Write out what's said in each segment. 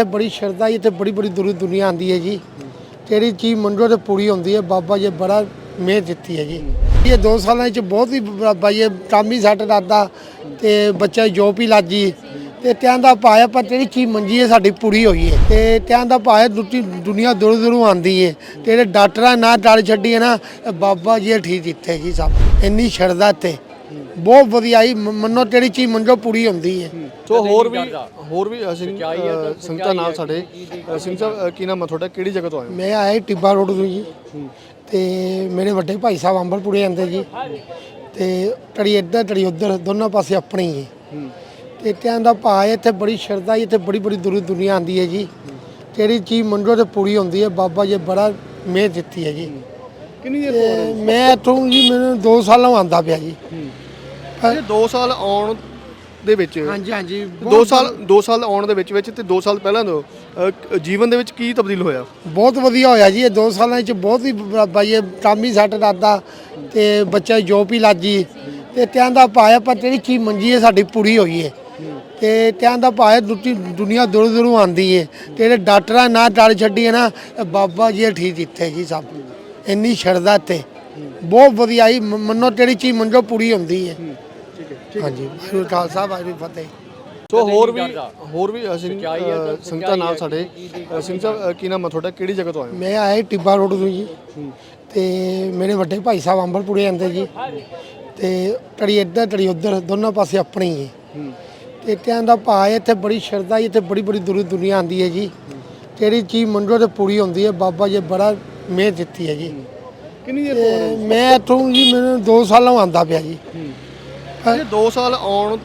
ਇੱਥੇ ਬੜੀ ਸ਼ਰਧਾ ਜੀ, ਇੱਥੇ ਬੜੀ ਬੜੀ ਦੂਰ ਦੁਨੀਆ ਆਉਂਦੀ ਹੈ ਜੀ। ਜਿਹੜੀ ਚੀਜ਼ ਮੰਗੋ ਤੇ ਪੂਰੀ ਹੁੰਦੀ ਹੈ। ਬਾਬਾ ਜੀ ਬੜਾ ਮਿਹਰ ਦਿੱਤੀ ਹੈ ਜੀ। ਇਹ 2 ਸਾਲਾਂ ਵਿੱਚ ਬਹੁਤ ਹੀ ਬਾਬਾ ਜੀ ਕੰਮ ਹੀ ਸੱਟ ਦਾਦਾ ਤੇ ਬੱਚਾ ਜੋਬ ਹੀ ਲਾਜੀ ਤੇ ਤਿਆਂ ਦਾ ਪਾਇਆ ਪਰ ਜਿਹੜੀ ਚੀਜ਼ ਮੰਜੀ ਹੈ ਸਾਡੀ ਪੂਰੀ ਹੋਈ ਹੈ। ਤੇ ਤਿਆਂ ਦਾ ਪਾਇਆ ਦੂਜੀ ਦੁਨੀਆ ਦੂਰ ਦੂਰੋਂ ਆਉਂਦੀ ਹੈ। ਤੇ ਜਿਹੜੇ ਡਾਕਟਰਾਂ ਨਾਲ ਟਲ ਛੱਡੀ ਹੈ ਨਾ ਬਾਬਾ ਜੀ ਠੀਕ ਦਿੱਤੇ ਜੀ ਸਭ। ਇੰਨੀ ਸ਼ਰਧਾ ਤੇ ਬਹੁਤ ਵਧੀਆ ਹੀ ਮੰਨੋ ਜਿਹੜੀ ਚੀਜ਼ ਮੰਗੋ ਪੂਰੀ ਹੁੰਦੀ ਹੈ। ਸੋ ਹੋਰ ਵੀ ਹੋਰ ਵੀ ਸਿੰਘ ਸੰਗਤਾਂ ਨਾਲ ਸਾਡੇ ਸਿੰਘ ਸਾਹਿਬ ਕੀ ਨਾਮ ਤੁਹਾਡਾ? ਕਿਹੜੀ ਜਗ੍ਹਾ ਤੋਂ ਆਏ ਹੋ? ਮੈਂ ਆਇਆ ਟਿੱਬਾ ਰੋਡ ਤੋਂ ਜੀ। ਤੇ ਮੇਰੇ ਵੱਡੇ ਭਾਈ ਸਾਹਿਬ ਅੰਬਰਪੁਰੇ ਆਂਦੇ ਜੀ। ਤੇ ਟੜੀ ਇੱਧਰ ਟੜੀ ਉੱਧਰ ਦੋਨੋਂ ਪਾਸੇ ਆਪਣੇ ਹੀ। ਹੈ। ਤੇ ਤਿਆਂ ਦਾ ਭਾ ਹੈ, ਇੱਥੇ ਬੜੀ ਸ਼ਰਧਾ ਇੱਥੇ ਬੜੀ ਬੜੀ ਦੂਰ ਦੁਨੀਆ ਆਉਂਦੀ ਹੈ ਜੀ। ਜਿਹੜੀ ਚੀਜ਼ ਮੰਗੋ ਤੇ ਪੂਰੀ ਹੁੰਦੀ ਹੈ। ਬਾਬਾ ਜੀ ਬੜਾ ਮਿਹਰ ਦਿੱਤੀ ਹੈ ਜੀ। ਕਿੰਨੀ ਦੇਰ ਤੇ ਮੈਂ ਇੱਥੋਂ ਜੀ ਮੈਨੂੰ 2 ਸਾਲਾਂ ਆਂਦਾ ਪਿਆ ਜੀ। ਇਹ 2 ਸਾਲ ਆਉਣ ਦੇ ਵਿੱਚ। ਹਾਂਜੀ ਹਾਂਜੀ। 2 ਸਾਲ 2 ਸਾਲ ਆਉਣ ਦੇ ਵਿੱਚ ਵਿੱਚ ਤੇ 2 ਸਾਲ ਪਹਿਲਾਂ ਤੋਂ ਅ, ਜੀਵਨ ਦੇ ਵਿੱਚ ਕੀ ਤਬਦੀਲ ਹੋਇਆ? ਬਹੁਤ ਵਧੀਆ ਹੋਇਆ ਜੀ ਇਹ 2 ਸਾਲਾਂ ਵਿੱਚ ਬਹੁਤ ਹੀ ਬਾਬਾ ਜੀ ਕੰਮ ਹੀ ਸੱਟ ਦਾਦਾ ਤੇ ਬੱਚਾ ਜੋਬ ਹੀ ਲੱਜੀ ਤੇ ਤਿਆਂ ਦਾ ਪਾਇਆ ਪਰ ਜਿਹੜੀ ਚੀਜ਼ ਮੰਗੀ ਹੈ ਸਾਡੀ ਪੂਰੀ ਹੋਈ ਹੈ। ਤੇ ਤਿਆਂ ਦਾ ਪਾਇਆ ਦੂਜੀ ਦੁਨੀਆ ਦੂਰ ਦੂਰੋਂ ਆਉਂਦੀ ਹੈ। ਤੇ ਜਿਹੜੇ ਡਾਕਟਰਾਂ ਨਾਲ ਟਲ ਛੱਡੀ ਹੈ ਨਾ ਇਹ ਬਾਬਾ ਜੀ ਠੀਕ ਦਿੱਤੇ ਜੀ ਸਭ। ਇੰਨੀ ਸ਼ਰਧਾ ਤੇ ਬਹੁਤ ਵਧੀਆ ਹੀ ਮੰਨੋ ਜਿਹੜੀ ਚੀਜ਼ ਮੰਗੋ ਪੂਰੀ ਹੁੰਦੀ ਹੈ। ਠੀਕ ਹੈ ਹਾਂਜੀ ਵਾਹਿਗੁਰੂ ਖਾਲਸਾ ਵਾਹਿਗੁਰੂ ਫਤਿਹ। ਸੋ ਹੋਰ ਵੀ ਹੋਰ ਵੀ ਸਿੰਘ ਸੰਗਤਾਂ ਨਾਲ ਸਾਡੇ ਸਿੰਘ ਸਾਹਿਬ ਕੀ ਨਾਮ ਹੈ ਤੁਹਾਡਾ? ਕਿਹੜੀ ਜਗ੍ਹਾ ਤੋਂ ਆਏ ਮੈਂ ਆਇਆ ਟਿੱਬਾ ਰੋਡ ਤੋਂ ਜੀ। ਤੇ ਮੇਰੇ ਵੱਡੇ ਭਾਈ ਸਾਹਿਬ ਅੰਬਰਪੁਰੇ ਆਂਦੇ ਜੀ। ਤੇ ਟੜੀ ਇੱਧਰ ਟੜੀ ਉੱਧਰ ਦੋਨੋਂ ਪਾਸੇ ਆਪਣੇ ਹੀ। ਤੇ ਤਿਆਂ ਦਾ ਭਾ ਹੈ, ਇੱਥੇ ਬੜੀ ਸ਼ਰਧਾ ਜੀ, ਇੱਥੇ ਬੜੀ ਬੜੀ ਦੂਰ ਦੁਨੀਆ ਆਉਂਦੀ ਹੈ ਜੀ। ਜਿਹੜੀ ਚੀਜ਼ ਮੰਗੋ ਤੇ ਪੂਰੀ ਹੁੰਦੀ ਹੈ। ਬਾਬਾ ਜੀ ਬੜਾ ਮਿਹਰ ਦਿੱਤੀ ਹੈ ਜੀ। ਕਿੰਨੀ ਦੇਰ ਤੇ ਮੈਂ ਇੱਥੋਂ ਜੀ ਮੈਨੂੰ 2 ਸਾਲਾਂ ਆਂਦਾ ਪਿਆ ਜੀ। ਇਹ 2 ਸਾਲ ਆਉਣ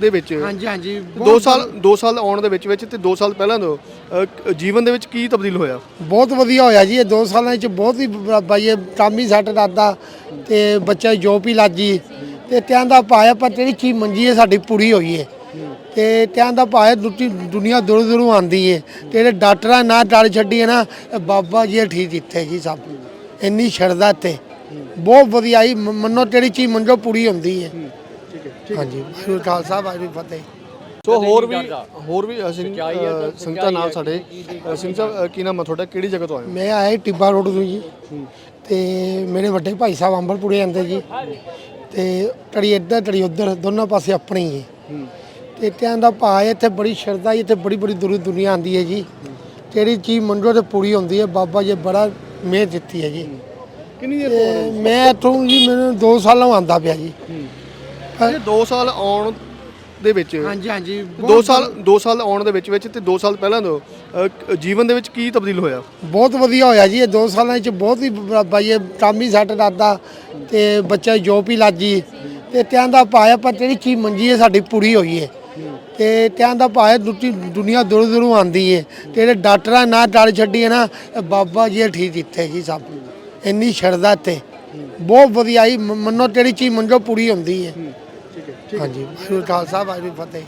ਦੇ ਵਿੱਚ ਹਾਂਜੀ ਹਾਂਜੀ 2 ਸਾਲ 2 ਸਾਲ ਆਉਣ ਦੇ ਵਿੱਚ ਵਿੱਚ ਤੇ 2 ਸਾਲ ਪਹਿਲਾਂ ਤੋਂ ਅ, ਜੀਵਨ ਦੇ ਵਿੱਚ ਕੀ ਤਬਦੀਲ ਹੋਇਆ? ਬਹੁਤ ਵਧੀਆ ਹੋਇਆ ਜੀ ਇਹ 2 ਸਾਲਾਂ ਵਿੱਚ ਬਹੁਤ ਹੀ ਜੀ ਕੰਮ ਹੀ ਸੱਟ ਦਾਦਾ ਤੇ ਬੱਚਾ ਜੋਬ ਹੀ ਲੱਜੀ ਤੇ ਤਿਆਂ ਦਾ ਪਾਇਆ ਪਰ ਜਿਹੜੀ ਚੀਜ਼ ਮੰਗੀ ਹੈ ਸਾਡੀ ਪੂਰੀ ਹੋਈ ਹੈ। ਤੇ ਤਿਆਂ ਦਾ ਪਾਇਆ ਦੂਜੀ ਦੁਨੀਆ ਦੂਰ ਦੂਰੋਂ ਆਉਂਦੀ ਹੈ। ਤੇ ਜਿਹੜੇ ਡਾਕਟਰਾਂ ਨਾਲ ਟਲ ਛੱਡੀ ਹੈ ਨਾ ਇਹ ਬਾਬਾ ਜੀ ਠੀਕ ਦਿੱਤੇ ਜੀ ਸਭ। ਇੰਨੀ ਸ਼ਰਧਾ ਤੇ ਬਹੁਤ ਵਧੀਆ ਹੀ ਮੰਨੋ ਜਿਹੜੀ ਚੀਜ਼ ਮੰਗੋ ਪੂਰੀ ਹੁੰਦੀ ਹੈ। ਹਾਂਜੀ ਵਾਹਿਗੁਰੂ ਖਾਲਸਾ ਵਾਹਿਗੁਰੂ ਫਤਿਹ। ਸੋ ਹੋਰ ਵੀ ਹੋਰ ਵੀ ਸਿੰਘ ਸੰਗਤਾਂ ਨਾਲ ਸਾਡੇ। ਸਿੰਘ ਸਾਹਿਬ ਕੀ ਨਾਮ ਹੈ ਤੁਹਾਡਾ? ਕਿਹੜੀ ਜਗ੍ਹਾ ਤੋਂ ਆਏ ਹੋ? ਮੈਂ ਆਇਆ ਜੀ ਟਿੱਬਾ ਰੋਡ ਤੋਂ ਜੀ। ਤੇ ਮੇਰੇ ਵੱਡੇ ਭਾਈ ਸਾਹਿਬ ਅੰਬਰਪੁਰੇ ਆਂਦੇ ਜੀ। ਤੇ ਟੜੀ ਇੱਧਰ ਟੜੀ ਉੱਧਰ ਦੋਨੋਂ ਪਾਸੇ ਆਪਣੇ ਹੀ ਹੈ। ਤੇ ਤਿਆਂ ਦਾ ਭਾ ਹੈ, ਇੱਥੇ ਬੜੀ ਸ਼ਰਧਾ ਜੀ, ਇੱਥੇ ਬੜੀ ਬੜੀ ਦੂਰ ਦੁਨੀਆ ਆਉਂਦੀ ਹੈ ਜੀ। ਜਿਹੜੀ ਚੀਜ਼ ਮੰਗੋ ਤੇ ਪੂਰੀ ਹੁੰਦੀ ਹੈ। ਬਾਬਾ ਜੀ ਬੜਾ ਮਿਹਰ ਦਿੱਤੀ ਹੈ ਜੀ। ਕਿੰਨੀ ਦੇਰ ਤੇ ਮੈਂ ਇੱਥੋਂ ਜੀ ਮੈਨੂੰ 2 ਸਾਲਾਂ ਆਂਦਾ ਪਿਆ ਜੀ। ਇਹ 2 ਸਾਲ ਆਉਣ ਦੇ ਵਿੱਚ। ਹਾਂਜੀ ਹਾਂਜੀ। 2 ਸਾਲ 2 ਸਾਲ ਆਉਣ ਦੇ ਵਿੱਚ ਵਿੱਚ ਤੇ 2 ਸਾਲ ਪਹਿਲਾਂ ਤੋਂ ਅ, ਜੀਵਨ ਦੇ ਵਿੱਚ ਕੀ ਤਬਦੀਲ ਹੋਇਆ? ਬਹੁਤ ਵਧੀਆ ਹੋਇਆ ਜੀ ਇਹ 2 ਸਾਲਾਂ ਵਿੱਚ ਬਹੁਤ ਹੀ ਬਾਬਾ ਜੀ ਕੰਮ ਸੱਟ ਦਾਦਾ ਤੇ ਬੱਚਾ ਜੋਬ ਹੀ ਲੱਜੀ ਤੇ ਤਿਆਂ ਦਾ ਪਾਇਆ ਪਰ ਜਿਹੜੀ ਚੀਜ਼ ਮੰਗੀ ਹੈ ਸਾਡੀ ਪੂਰੀ ਹੋਈ ਹੈ। ਤੇ ਤਿਆਂ ਦਾ ਪਾਇਆ ਦੂਜੀ ਦੁਨੀਆ ਦੂਰ ਦੂਰੋਂ ਆਉਂਦੀ ਹੈ। ਤੇ ਜਿਹੜੇ ਡਾਕਟਰਾਂ ਨਾਲ ਟਲ ਛੱਡੀ ਹੈ ਨਾ ਇਹ ਬਾਬਾ ਜੀ ਠੀਕ ਦਿੱਤੇ ਜੀ ਸਭ। ਇੰਨੀ ਸ਼ਰਧਾ ਤੇ ਬਹੁਤ ਵਧੀਆ ਹੀ ਮੰਨੋ ਜਿਹੜੀ ਚੀਜ਼ ਮੰਗੋ ਪੂਰੀ ਹੁੰਦੀ ਹੈ। ਹਾਂਜੀ ਵਾਹਿਗੁਰੂ ਖਾਲਸਾ ਵਾਹਿਗੁਰੂ ਫਤਿਹ।